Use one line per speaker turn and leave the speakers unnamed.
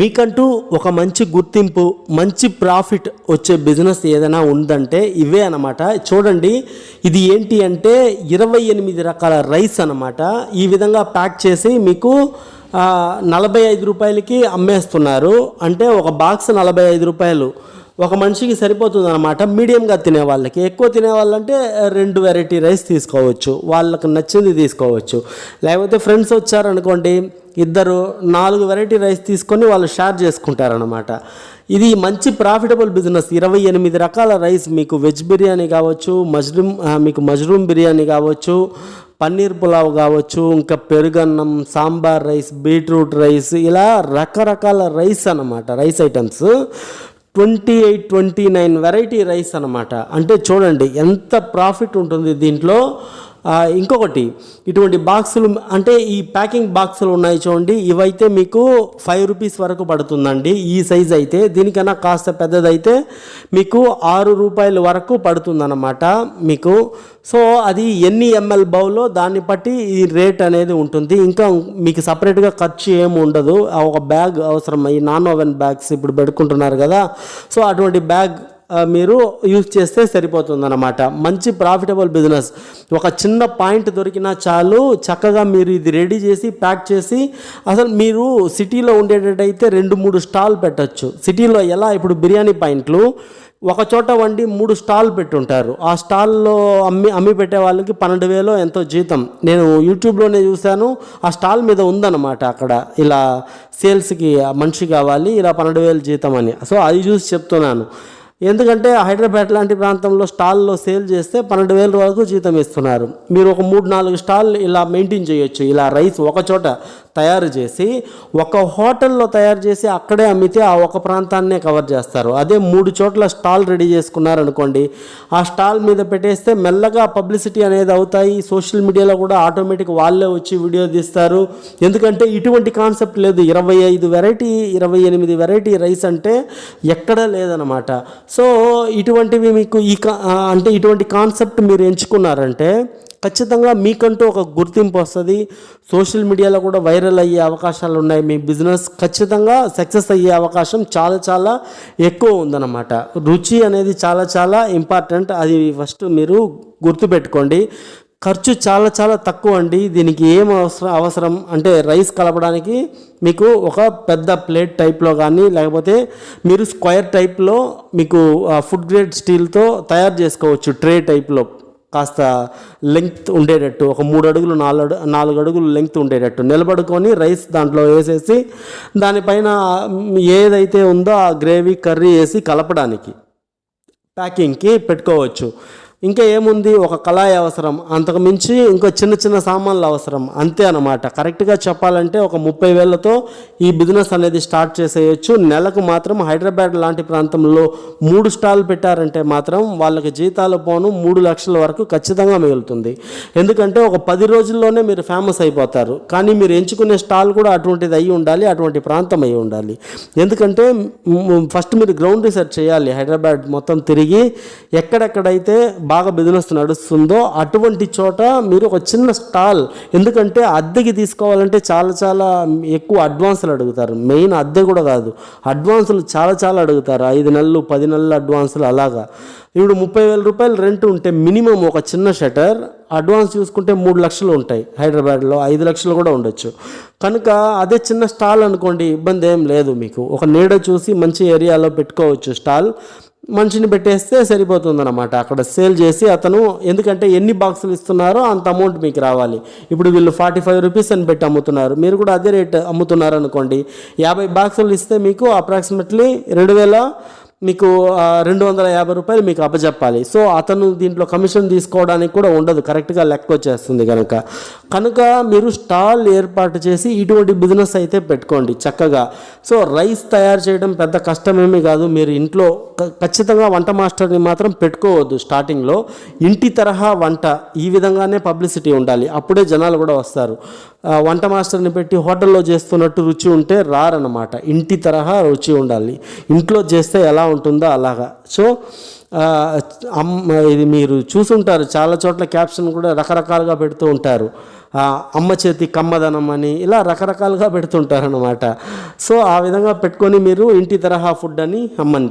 మీకంటూ ఒక మంచి గుర్తింపు మంచి ప్రాఫిట్ వచ్చే బిజినెస్ ఏదైనా ఉందంటే ఇవే అనమాట చూడండి ఇది ఏంటి అంటే ఇరవై ఎనిమిది రకాల రైస్ అన్నమాట. ఈ విధంగా ప్యాక్ చేసి మీకు నలభై ఐదు రూపాయలకి అమ్మేస్తున్నారు. అంటే ఒక బాక్స్ నలభై ఐదు రూపాయలు. ఒక మనిషికి సరిపోతుంది అనమాట మీడియంగా తినే వాళ్ళకి. ఎక్కువ తినే వాళ్ళంటే రెండు వెరైటీ రైస్ తీసుకోవచ్చు. వాళ్ళకి నచ్చింది తీసుకోవచ్చు. లేకపోతే ఫ్రెండ్స్ వచ్చారనుకోండి ఇద్దరు నాలుగు వెరైటీ రైస్ తీసుకొని వాళ్ళు షేర్ చేసుకుంటారనమాట ఇది మంచి ప్రాఫిటబుల్ బిజినెస్ ఇరవై ఎనిమిది రకాల రైస్ మీకు వెజ్ బిర్యానీ కావచ్చు మష్రూమ్ మీకు మష్రూమ్ బిర్యానీ కావచ్చు పన్నీర్ పులావ్ కావచ్చు ఇంకా పెరుగన్నం సాంబార్ రైస్ బీట్రూట్ రైస్ ఇలా రకరకాల రైస్ అన్నమాట. Rice items twenty eight twenty nine variety rice అన్నమాట. అంటే చూడండి ఎంత ప్రాఫిట్ ఉంటుంది దీంట్లో? ఇంకొకటి ఇటువంటి బాక్సులు అంటే ఈ ప్యాకింగ్ బాక్సులు ఉన్నాయి చూడండి ఇవైతే మీకు ఫైవ్ రూపీస్ వరకు పడుతుందండి ఈ సైజ్ అయితే. దీనికన్నా కాస్త పెద్దదైతే మీకు ఆరు రూపాయల వరకు పడుతుందన్నమాట మీకు. సో అది ఎన్ని ఎంఎల్ బౌలో దాన్ని బట్టి ఈ రేట్ అనేది ఉంటుంది. ఇంకా మీకు సపరేట్గా ఖర్చు ఏమి ఉండదు. ఒక బ్యాగ్ అవసరం. ఈ నాన్ ఓవెన్ బ్యాగ్స్ ఇప్పుడు పెట్టుకుంటున్నారు కదా. సో అటువంటి బ్యాగ్ మీరు యూజ్ చేస్తే సరిపోతుందన్నమాట. మంచి ప్రాఫిటబుల్ బిజినెస్ ఒక చిన్న పాయింట్ దొరికినా చాలు చక్కగా మీరు ఇది రెడీ చేసి ప్యాక్ చేసి అసలు మీరు సిటీలో ఉండేటట్టయితే రెండు మూడు స్టాల్ పెట్టచ్చు. సిటీలో ఎలా? ఇప్పుడు బిర్యానీ పాయింట్లు. ఒక చోట వండి మూడు స్టాల్ పెట్టుంటారు. ఆ స్టాల్లో అమ్మి అమ్మి పెట్టే వాళ్ళకి పన్నెండు వేలో ఎంతో జీతం. నేను యూట్యూబ్లోనే చూశాను. ఆ స్టాల్ మీద ఉందన్నమాట అక్కడ. ఇలా సేల్స్కి మనిషి కావాలి ఇలా పన్నెండు వేలు జీతం అని. సో అది చూసి చెప్తున్నాను. ఎందుకంటే హైదరాబాద్ లాంటి ప్రాంతంలో స్టాల్లో సేల్ చేస్తే పన్నెండు వేల వరకు జీతం ఇస్తున్నారు. మీరు ఒక మూడు నాలుగు స్టాల్ ఇలా మెయింటైన్ చేయొచ్చు. ఇలా రైస్ ఒక చోట తయారు చేసి ఒక హోటల్లో తయారు చేసి అక్కడే అమ్మితే ఆ ఒక ప్రాంతాన్నే కవర్ చేస్తారు. అదే మూడు చోట్ల స్టాల్ రెడీ చేసుకున్నారనుకోండి ఆ స్టాల్ మీద పెట్టేస్తే మెల్లగా పబ్లిసిటీ అనేది అవుతాయి. సోషల్ మీడియాలో కూడా ఆటోమేటిక్ వాళ్ళే వచ్చి వీడియో తీస్తారు. ఎందుకంటే ఇటువంటి కాన్సెప్ట్ లేదు. ఇరవై ఐదు వెరైటీ ఇరవై ఎనిమిది వెరైటీ రైస్ అంటే ఎక్కడా లేదనమాట. సో ఇటువంటివి మీకు ఈ కా- అంటే ఇటువంటి కాన్సెప్ట్ మీరు ఎంచుకున్నారంటే ఖచ్చితంగా మీకంటూ ఒక గుర్తింపు వస్తుంది. సోషల్ మీడియాలో కూడా వైరల్ అయ్యే అవకాశాలు ఉన్నాయి. మీ బిజినెస్ ఖచ్చితంగా సక్సెస్ అయ్యే అవకాశం చాలా చాలా ఎక్కువ ఉందన్నమాట. రుచి అనేది చాలా చాలా ఇంపార్టెంట్. అది ఫస్ట్ మీరు గుర్తుపెట్టుకోండి. ఖర్చు చాలా చాలా తక్కువ అండి. దీనికి ఏం అవసరం అవసరం అంటే రైస్ కలపడానికి మీకు ఒక పెద్ద ప్లేట్ టైప్లో కానీ లేకపోతే మీరు స్క్వేర్ టైప్లో మీకు ఫుడ్ గ్రేడ్ స్టీల్తో తయారు చేసుకోవచ్చు ట్రే టైప్లో. కాస్త లెంగ్త్ ఉండేటట్టు ఒక మూడు అడుగులు నాలుగు నాలుగు అడుగులు లెంగ్త్ ఉండేటట్టు. నిలబడుకొని రైస్ దాంట్లో వేసేసి దానిపైన ఏదైతే ఉందో ఆ గ్రేవీ కర్రీ వేసి కలపడానికి. ప్యాకింగ్కి పెట్టుకోవచ్చు. ఇంకా ఏముంది? ఒక కళాయి అవసరం. అంతకుమించి ఇంకో చిన్న చిన్న సామాన్లు అవసరం. అంతే అనమాట కరెక్ట్గా చెప్పాలంటే ఒక ముప్పై వేలతో ఈ బిజినెస్ అనేది స్టార్ట్ చేసేయచ్చు. నెలకు మాత్రం హైదరాబాద్ లాంటి ప్రాంతంలో మూడు స్టాల్ పెట్టారంటే మాత్రం వాళ్ళకి జీతాలు పోను మూడు లక్షల వరకు ఖచ్చితంగా మిగులుతుంది. ఎందుకంటే ఒక పది రోజుల్లోనే మీరు ఫేమస్ అయిపోతారు. కానీ మీరు ఎంచుకునే స్టాల్ కూడా అటువంటిది అయి ఉండాలి అటువంటి ప్రాంతం అయి ఉండాలి. ఎందుకంటే ఫస్ట్ మీరు గ్రౌండ్ రీసెర్చ్ చేయాలి. హైదరాబాద్ మొత్తం తిరిగి ఎక్కడెక్కడైతే బాగా బిజినెస్ నడుస్తుందో అటువంటి చోట మీరు ఒక చిన్న స్టాల్ ఎందుకంటే అద్దెకి తీసుకోవాలంటే చాలా చాలా ఎక్కువ అడ్వాన్సులు అడుగుతారు. మెయిన్ అద్దె కూడా కాదు. అడ్వాన్సులు చాలా చాలా అడుగుతారు. ఐదు నెలలు పది నెలలు అడ్వాన్సులు అలాగా. ఇప్పుడు ముప్పై వేల రూపాయలు రెంట్ ఉంటే మినిమం ఒక చిన్న షటర్ అడ్వాన్స్ చూసుకుంటే మూడు లక్షలు ఉంటాయి. హైదరాబాద్లో ఐదు లక్షలు కూడా ఉండొచ్చు. కనుక అదే చిన్న స్టాల్ అనుకోండి ఇబ్బంది ఏం లేదు మీకు. ఒక నీడ చూసి మంచి ఏరియాలో పెట్టుకోవచ్చు స్టాల్. మనిషిని పెట్టేస్తే సరిపోతుందన్నమాట. అక్కడ సేల్ చేసి అతను ఎందుకంటే ఎన్ని బాక్సులు ఇస్తున్నారో అంత అమౌంట్ మీకు రావాలి. ఇప్పుడు వీళ్ళు ఫార్టీ ఫైవ్ రూపీస్ అని పెట్టి అమ్ముతున్నారు. మీరు కూడా అదే రేట్ అమ్ముతున్నారు అనుకోండి యాభై బాక్సులు ఇస్తే మీకు అప్రాక్సిమేట్లీ రెండు వేల మీకు రెండు వందల యాభై రూపాయలు మీకు అప్పచెప్పాలి. సో అతను దీంట్లో కమిషన్ తీసుకోవడానికి కూడా ఉండదు. కరెక్ట్గా లెక్క వచ్చేస్తుంది కనుక కనుక మీరు స్టాల్ ఏర్పాటు చేసి ఇటువంటి బిజినెస్ అయితే పెట్టుకోండి చక్కగా. సో రైస్ తయారు చేయడం పెద్ద కష్టమేమీ కాదు. మీరు ఇంట్లో ఖచ్చితంగా వంట మాస్టర్ని మాత్రం పెట్టుకోవద్దు స్టార్టింగ్లో. ఇంటి తరహా వంట ఈ విధంగానే పబ్లిసిటీ ఉండాలి. అప్పుడే జనాలు కూడా వస్తారు. వంట మాస్టర్ని పెట్టి హోటల్లో చేస్తున్నట్టు రుచి ఉంటే రారనమాట ఇంటి తరహా రుచి ఉండాలి. ఇంట్లో చేస్తే ఎలా ఉంటుందో అలాగా. సో ఇది మీరు చూసుంటారు. చాలా చోట్ల క్యాప్షన్ కూడా రకరకాలుగా పెడుతూ ఉంటారు. అమ్మ చేతి కమ్మదనం అని ఇలా రకరకాలుగా పెడుతుంటారు అనమాట సో ఆ విధంగా పెట్టుకొని మీరు ఇంటి తరహా ఫుడ్ అని అమ్మండి